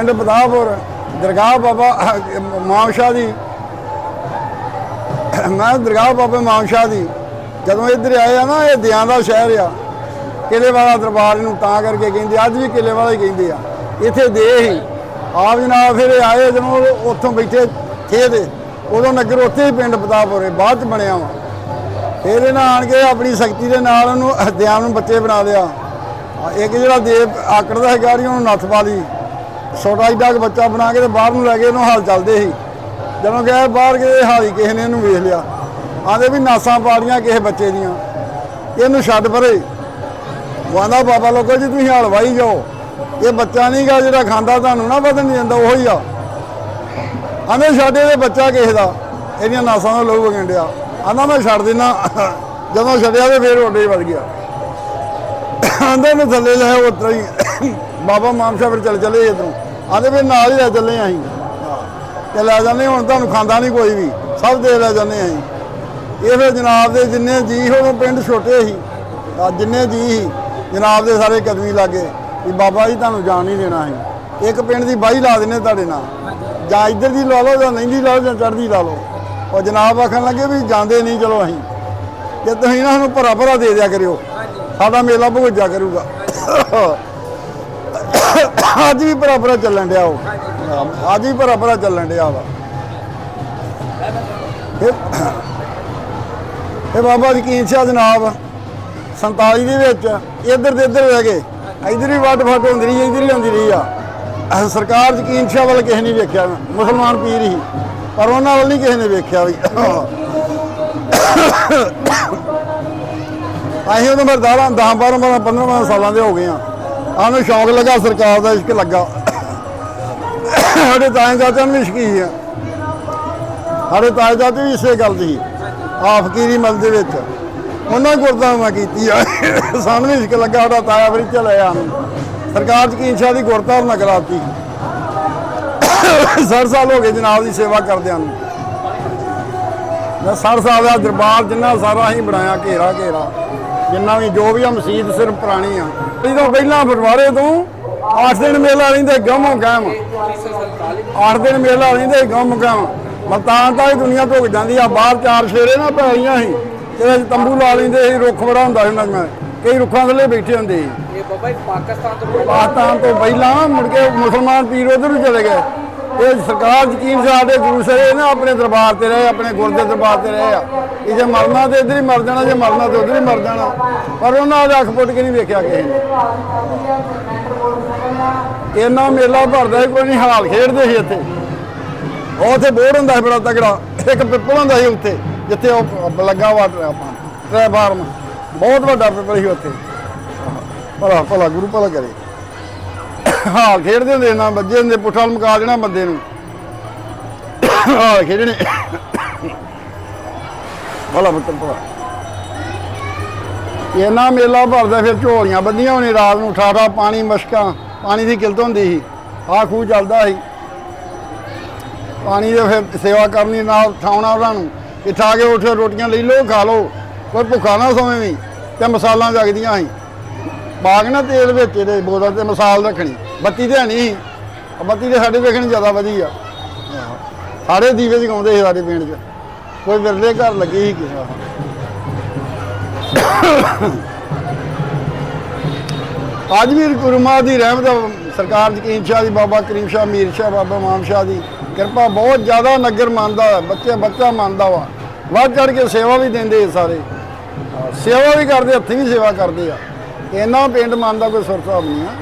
ਪਿੰਡ ਬਦਾਪੁਰ ਦਰਗਾਹ ਬਾਬਾ ਮਾਮਸ਼ਾਹ ਦੀ। ਮੈਂ ਦਰਗਾਹ ਬਾਬਾ ਮਾਮਸ਼ਾਹ ਦੀ। ਜਦੋਂ ਇੱਧਰ ਆਏ ਆ ਨਾ, ਇਹ ਦਿਆਂ ਦਾ ਸ਼ਹਿਰ ਆ। ਕਿਲੇ ਵਾਲਾ ਦਰਬਾਰ ਨੂੰ ਤਾਂ ਕਰਕੇ ਕਹਿੰਦੇ ਅੱਜ ਵੀ ਕਿਲੇ ਵਾਲਾ ਹੀ ਕਹਿੰਦੇ ਆ। ਇੱਥੇ ਦੇ ਹੀ। ਆਪ ਜਨਾਬ ਫਿਰ ਆਏ ਜਦੋਂ ਉੱਥੋਂ ਬੈਠੇ ਥੇ ਦੇ। ਉਦੋਂ ਨਗਰ ਉੱਥੇ ਹੀ ਪਿੰਡ ਬਦਾਪੁਰ ਬਾਅਦ ਚ ਬਣਿਆ ਵਾ। ਫਿਰ ਇਹਨਾਂ ਆਣ ਕੇ ਆਪਣੀ ਸ਼ਕਤੀ ਦੇ ਨਾਲ ਉਹਨੂੰ ਦਿਆਂ ਨੂੰ ਬੱਚੇ ਬਣਾ ਲਿਆ। ਇੱਕ ਜਿਹੜਾ ਦੇਵ ਆਕੜਦਾ ਹੈ ਗਾੜੀ ਉਹਨੂੰ ਨੱਥ ਪਾ ਲਈ। ਛੋਟਾ ਜਿਹਾ ਬੱਚਾ ਬਣਾ ਕੇ ਤੇ ਬਾਹਰ ਨੂੰ ਲੈ ਕੇ ਉਹਨੂੰ ਹਾਲ ਚੱਲਦੇ ਸੀ। ਜਦੋਂ ਗਏ ਬਾਹਰ ਗਏ ਹਾਲੀ ਕਿਸੇ ਨੇ ਇਹਨੂੰ ਵੇਖ ਲਿਆ। ਆਂਦੇ ਵੀ ਨਾਸਾਂ ਪਾੜੀਆਂ ਕਿਸੇ ਬੱਚੇ ਦੀਆਂ। ਇਹਨੂੰ ਛੱਡ ਪਰੇ। ਵਾਂਦਾ ਬਾਬਾ ਲੋਕੋ ਜੀ, ਤੁਸੀਂ ਹਾਲ ਜਾਓ। ਇਹ ਬੱਚਾ ਨਹੀਂਗਾ ਜਿਹੜਾ ਖਾਂਦਾ, ਤੁਹਾਨੂੰ ਨਾ ਵਧਣ ਨਹੀਂ ਦਿੰਦਾ, ਉਹੀ ਆ। ਆਂਦੇ ਛੱਡੇ ਦੇ ਬੱਚਾ ਕਿਸੇ ਦਾ। ਇਹਦੀਆਂ ਨਾਸਾਂ ਦਾ ਲਹੂ ਵਗਣ ਆਂਦਾ ਮੈਂ ਛੱਡ ਦਿਨਾ। ਜਦੋਂ ਛੱਡਿਆ ਤੇ ਫੇਰ ਉੱਡੇ ਵੱਜ ਗਿਆ। ਆਂਦੇ ਨੂੰ ਥੱਲੇ ਲੈ ਉਤਰ ਹੀ ਬਾਬਾ ਮਾਮਸ਼ਾ ਫਿਰ ਚੱਲ ਚਲੇ ਇਧਰੋਂ। ਆਂਦੇ ਵੀ ਨਾਲ ਹੀ ਲੈ ਚੱਲੇ ਅਸੀਂ। ਤੇ ਲੈ ਜਾਂਦੇ ਹੁਣ ਤੁਹਾਨੂੰ ਖਾਂਦਾ ਨਹੀਂ ਕੋਈ ਵੀ। ਸਭ ਦੇ ਲੈ ਜਾਂਦੇ ਅਸੀਂ। ਇਹ ਫਿਰ ਜਨਾਬ ਦੇ ਜਿੰਨੇ ਜੀ ਉਦੋਂ ਪਿੰਡ ਛੋਟੇ ਸੀ। ਜਿੰਨੇ ਜੀ ਸੀ, ਜਨਾਬ ਦੇ ਸਾਰੇ ਕਦਮੀ ਲਾਗੇ। ਵੀ ਬਾਬਾ ਜੀ, ਤੁਹਾਨੂੰ ਜਾਣ ਨਹੀਂ ਦੇਣਾ ਅਸੀਂ। ਇੱਕ ਪਿੰਡ ਦੀ ਬਾਈ ਲਾ ਦਿੰਨੇ ਤੁਹਾਡੇ ਨਾਲ। ਜਾਂ ਇੱਧਰ ਦੀ ਲਾ ਲਓ, ਜਾਂ ਨਹੀਂ ਲਾ ਲਓ, ਜਾਂ ਚੜ੍ਹਦੀ ਲਾ ਲਓ। ਉਹ ਜਨਾਬ ਆਖਣ ਲੱਗੇ ਵੀ ਜਾਂਦੇ ਨਹੀਂ, ਚਲੋ ਅਸੀਂ। ਜੇ ਤੁਸੀਂ ਨਾ ਸਾਨੂੰ ਭਰਾ ਭਰਾ ਦੇ ਦਿਆ ਕਰਿਓ, ਸਾਡਾ ਮੇਲਾ ਭੁਗਜਾ ਕਰੂਗਾ। ਅੱਜ ਵੀ ਭਰਾ ਭਰਾ ਚੱਲਣ ਡਿਆ ਉਹ। ਅੱਜ ਵੀ ਭਰਾ ਭਰਾ ਚੱਲਣ ਡਿਆ ਵਾ। ਇਹ- ਬਾਬਾ ਯਕੀਨ ਸ਼ਾਹ ਜਨਾਬ 47 ਦੇ ਵਿੱਚ ਇੱਧਰ ਦੇ ਇੱਧਰ ਰਹਿ ਗਏ। ਇੱਧਰ ਹੀ ਵੱਟ ਫੱਟ ਹੁੰਦੀ ਰਹੀ, ਇੱਧਰ ਹੀ ਹੁੰਦੀ ਰਹੀ ਆ। ਅਹ ਸਰਕਾਰ ਯਕੀਨ ਸ਼ਾਹ ਵੱਲ ਕਿਸੇ ਨੇ ਵੇਖਿਆ, ਮੁਸਲਮਾਨ ਪੀਰ ਹੀ। ਪਰ ਉਹਨਾਂ ਵੱਲ ਨਹੀਂ ਕਿਸੇ ਨੇ ਵੇਖਿਆ ਵੀ। ਅਸੀਂ ਉਦੋਂ ਮਰਦਾਰਾਂ 10 12 15 ਸਾਲਾਂ ਦੇ ਹੋ ਗਏ ਆ। ਸਾਨੂੰ ਸ਼ੌਕ ਲੱਗਾ, ਸਰਕਾਰ ਦਾ ਇਸ਼ਕ ਲੱਗਾ। ਸਾਡੇ ਤਾਏ ਚਾਚਾ ਨੂੰ ਵੀ ਇਸ਼ਕੀ ਆ। ਸਾਡੇ ਤਾਏ ਚਾਚੇ ਵੀ ਇਸੇ ਗੱਲ ਦੀ ਆ ਫਕੀਰੀ ਮਲ ਦੇ ਵਿੱਚ। ਉਹਨਾਂ ਗੁਰਦਾਵਾ ਕੀਤੀ ਆ ਸਾਨੂੰ ਇਸ਼ਕ ਲੱਗਾ, ਸਾਡਾ ਤਾਇਆ ਫਿਰ ਚਲੇ ਸਰਕਾਰ ਚ ਕੀ ਸ਼ਾਹ ਦੀ ਗੁਰਦਾਵਨਾ ਕਰਾਤੀ। ਸਰ ਸਾਲ ਹੋ ਗਏ ਜਨਾਬ ਦੀ ਸੇਵਾ ਕਰਦਿਆਂ ਨੂੰ। ਮੈਂ ਸਰ ਸਾਲ ਦਾ ਦਰਬਾਰ ਜਿੰਨਾ ਸਾਰਾ ਅਸੀਂ ਬਣਾਇਆ ਘੇਰਾ ਘੇਰਾ ਜਿੰਨਾ ਵੀ ਜੋ ਵੀ ਆ, ਮਸਜਿਦ ਸਿਰਫ ਪੁਰਾਣੀ ਆ। ਇਹਦੋਂ ਪਹਿਲਾਂ ਫਰਵਾਰੇ ਤੋਂ 8 ਦਿਨ ਮੇਲਾ ਰਹਿੰਦੇ ਗਮੋ ਗਮ 8 ਦਿਨ ਮੇਲਾ ਰਹਿੰਦੇ ਗਮ ਗਮ ਮਤਾਂ ਤਾਂ ਹੀ ਦੁਨੀਆ ਧੁੱਕ ਜਾਂਦੀ ਆ ਬਾਹਰ ਚਾਰ ਸ਼ੇਰੇ ਨਾ ਪੈਰੀਆਂ ਸੀ। ਤੇ ਤੰਬੂ ਲਾ ਲੈਂਦੇ ਸੀ ਰੁੱਖ ਬੜਾ ਹੁੰਦਾ ਸੀ ਉਹਨਾਂ ਕਈ ਰੁੱਖਾਂ ਥੱਲੇ ਬੈਠੇ ਹੁੰਦੇ ਸੀ। ਇਹ ਬਾਬਾ ਪਾਕਿਸਤਾਨ ਤੋਂ ਪਾਕਿਸਤਾਨ ਤੋਂ ਪਹਿਲਾਂ ਮੁੜ ਕੇ ਮੁਸਲਮਾਨ ਪੀਰ ਉਧਰ ਨੂੰ ਚਲੇ ਗਏ। ਇਹ ਸਰਕਾਰ ਯਕੀਨ ਸਾਡੇ ਗੁਰੂ ਸਾਹਿਬ ਨਾ ਆਪਣੇ ਦਰਬਾਰ ਤੇ ਰਹੇ, ਆਪਣੇ ਗੁਰ ਦੇ ਦਰਬਾਰ ਤੇ ਰਹੇ ਆ। ਇਹ ਜੇ ਮਰਨਾ ਤੇ ਇੱਧਰ ਹੀ ਮਰ ਜਾਣਾ, ਜੇ ਮਰਨਾ ਤੇ ਉਧਰ ਹੀ ਮਰ ਜਾਣਾ। ਪਰ ਉਹਨਾਂ ਦਾ ਅੱਖ ਪੁੱਟ ਕੇ ਨਹੀਂ ਵੇਖਿਆ ਕਿਸੇ ਨੇ। ਇਹਨਾਂ ਮੇਲਾ ਭਰਦਾ ਕੋਈ ਨਹੀਂ ਹਾਲ ਖੇਡਦੇ ਸੀ ਇੱਥੇ। ਉਹ ਉੱਥੇ ਬੋਰਡ ਹੁੰਦਾ ਸੀ ਬੜਾ ਤਗੜਾ ਇੱਕ ਪਿੱਪਲ ਹੁੰਦਾ ਸੀ ਉੱਥੇ, ਜਿੱਥੇ ਉਹ ਲੱਗਾ ਵਾਟਰ ਆਪਾਂ ਟ੍ਰੈ ਫਾਰਮ ਬਹੁਤ ਵੱਡਾ ਪਿੱਪਲ ਸੀ ਉੱਥੇ। ਭਲਾ ਭਲਾ ਗੁਰੂ ਭਲਾ ਕਰੇ। ਹਾਲ ਖੇਡਦੇ ਹੁੰਦੇ ਨਾ, ਵੱਜੇ ਹੁੰਦੇ, ਪੁੱਠਾ ਮੁਕਾ ਦੇਣਾ ਬੰਦੇ ਨੂੰ। ਹਾਲ ਖੇਡਣੇ। ਭਲਾ ਪੁੱਤਰ ਭਲਾ ਇਹਨਾਂ ਮੇਲਾ ਭਰਦਾ, ਫਿਰ ਝੋਲੀਆਂ ਬੱਧੀਆਂ ਹੋਣੀ ਰਾਤ ਨੂੰ, ਠਾਠਾ, ਪਾਣੀ, ਮਸ਼ਕਾਂ, ਪਾਣੀ ਦੀ ਕਿਲਤ ਹੁੰਦੀ ਸੀ। ਆਹ ਖੂਹ ਚੱਲਦਾ ਸੀ। ਪਾਣੀ ਦੇ ਫਿਰ ਸੇਵਾ ਕਰਨੀ, ਨਾਲ ਠਾਉਣਾ ਉਹਨਾਂ ਨੂੰ। ਇੱਥੇ ਆ ਕੇ ਉੱਠ, ਰੋਟੀਆਂ ਲਈ ਲੋ, ਖਾ ਲਓ ਕੋਈ ਭੁੱਖਾ ਨਾ ਸੋਵੇਂ ਵੀ, ਤੇ ਮਸਾਲਾਂ ਜਗਦੀਆਂ ਸੀ। ਬਾਗ ਨਾ ਤੇਲ ਵਿੱਚ ਇਹਦੇ ਬੋਤਲ ਤੇ ਮਸਾਲ ਰੱਖਣੀ। ਬੱਤੀ ਤੇ ਨਹੀਂ। ਸੀ। ਬੱਤੀ ਤੇ ਸਾਡੇ ਵੇਖਣ ਜ਼ਿਆਦਾ ਵਧੀਆ। ਸਾਰੇ ਦੀਵੇ ਜਗਾਉਂਦੇ ਸੀ ਸਾਡੇ ਪਿੰਡ 'ਚ। ਕੋਈ ਵਿਰਲੇ ਘਰ ਲੱਗੀ ਸੀ ਕਿਸੇ ਅੱਜ ਵੀ ਗੁਰਮਾ ਦੀ ਰਹਿਮਤ ਸਰਕਾਰ ਯਕੀਨ ਸ਼ਾਹ ਦੀ, ਬਾਬਾ ਕਰੀਮ ਸ਼ਾਹ, ਮੀਰ ਸ਼ਾਹ, ਬਾਬਾ ਮਾਮ ਸ਼ਾਹ ਦੀ ਕਿਰਪਾ ਬਹੁਤ ਜ਼ਿਆਦਾ ਨਗਰ ਮੰਨਦਾ ਹੈ ਬੱਚੇ ਬੱਚਾ ਮੰਨਦਾ ਵਾ। ਵੱਧ ਚੜ ਕੇ ਸੇਵਾ ਵੀ ਦਿੰਦੇ ਸਾਰੇ। ਸੇਵਾ ਵੀ ਕਰਦੇ, ਹੱਥੀਂ ਵੀ ਸੇਵਾ ਕਰਦੇ ਆ। ਇਹਨਾਂ ਪਿੰਡ ਮੰਨਦਾ ਕੋਈ ਸੁਰ ਹਿਸਾਬ ਨਹੀਂ ਆ।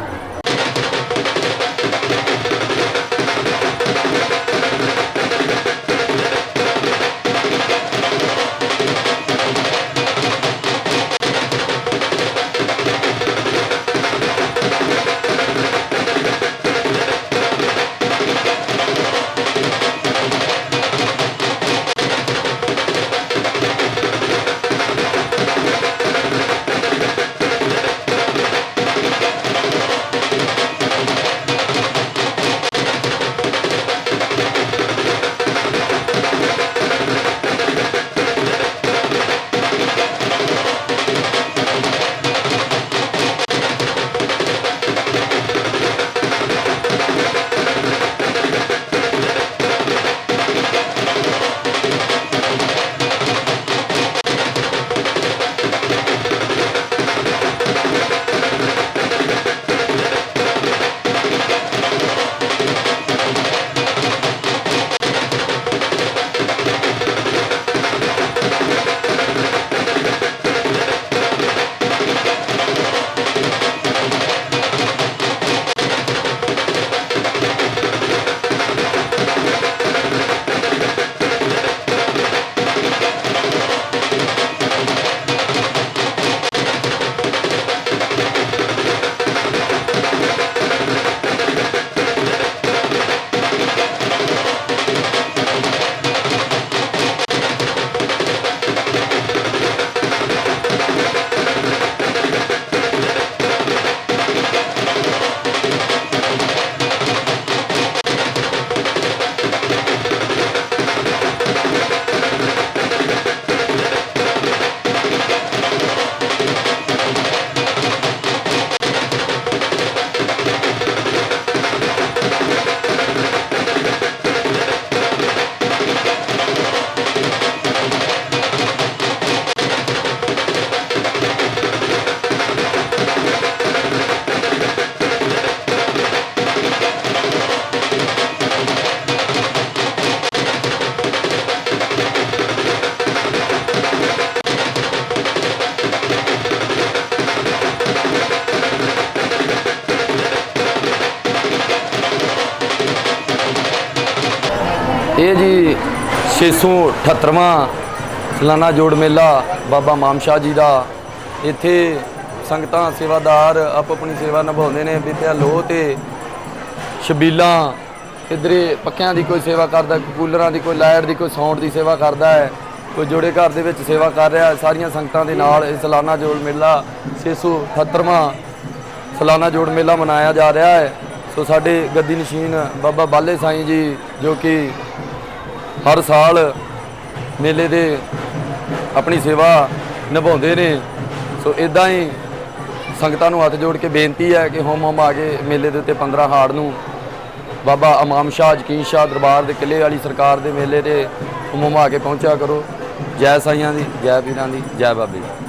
ਇਹ ਜੀ 678ਵਾਂ ਸਲਾਨਾ ਜੋੜ ਮੇਲਾ ਬਾਬਾ ਮਾਮਸ਼ਾਹ ਜੀ ਦਾ। ਇੱਥੇ ਸੰਗਤਾਂ ਸੇਵਾਦਾਰ ਆਪ ਆਪਣੀ ਸੇਵਾ ਨਿਭਾਉਂਦੇ ਨੇ ਬੀਬਿਆ ਲੋਹ ਤੇ ਛਬੀਲਾਂ, ਇਧਰੇ ਪੱਕਿਆਂ ਦੀ ਕੋਈ ਸੇਵਾ ਕਰਦਾ ਕੋਈ ਕੂਲਰਾਂ ਦੀ ਕੋਈ ਲਾਈਟ ਦੀ, ਕੋਈ ਸਾਊਂਡ ਦੀ ਸੇਵਾ ਕਰਦਾ ਹੈ, ਕੋਈ ਜੋੜੇ ਘਰ ਦੇ ਵਿੱਚ ਸੇਵਾ ਕਰ ਰਿਹਾ ਸਾਰੀਆਂ ਸੰਗਤਾਂ ਦੇ ਨਾਲ ਇਹ ਸਾਲਾਨਾ ਜੋੜ ਮੇਲਾ 678ਵਾਂ ਸਲਾਨਾ ਜੋੜ ਮੇਲਾ ਮਨਾਇਆ ਜਾ ਰਿਹਾ ਹੈ। ਸੋ ਸਾਡੇ ਗੱਦੀ ਨਸ਼ੀਨ ਬਾਬਾ ਬਾਲੇ ਸਾਈਂ ਜੀ ਜੋ ਕਿ ਹਰ ਸਾਲ ਮੇਲੇ ਦੇ ਆਪਣੀ ਸੇਵਾ ਨਿਭਾਉਂਦੇ ਨੇ। ਸੋ ਇਦਾਂ ਹੀ ਸੰਗਤਾਂ ਨੂੰ ਹੱਥ ਜੋੜ ਕੇ ਬੇਨਤੀ ਹੈ ਕਿ ਹੋਮ ਹੋਮ ਆ ਕੇ ਮੇਲੇ ਦੇ ਉੱਤੇ 15 ਹਾੜ ਨੂੰ ਬਾਬਾ ਇਮਾਮ ਸ਼ਾਹ ਯਕੀਨ ਸ਼ਾਹ ਦਰਬਾਰ ਦੇ ਕਿਲੇ ਵਾਲੀ ਸਰਕਾਰ ਦੇ ਮੇਲੇ ਤੇ ਹੋਮ ਹੋਮ ਆ ਕੇ ਪਹੁੰਚਿਆ ਕਰੋ। ਜੈ ਸਾਈਆਂ ਦੀ, ਜੈ ਪੀਰਾਂ ਦੀ, ਜੈ ਬਾਬੇ ਦੀ।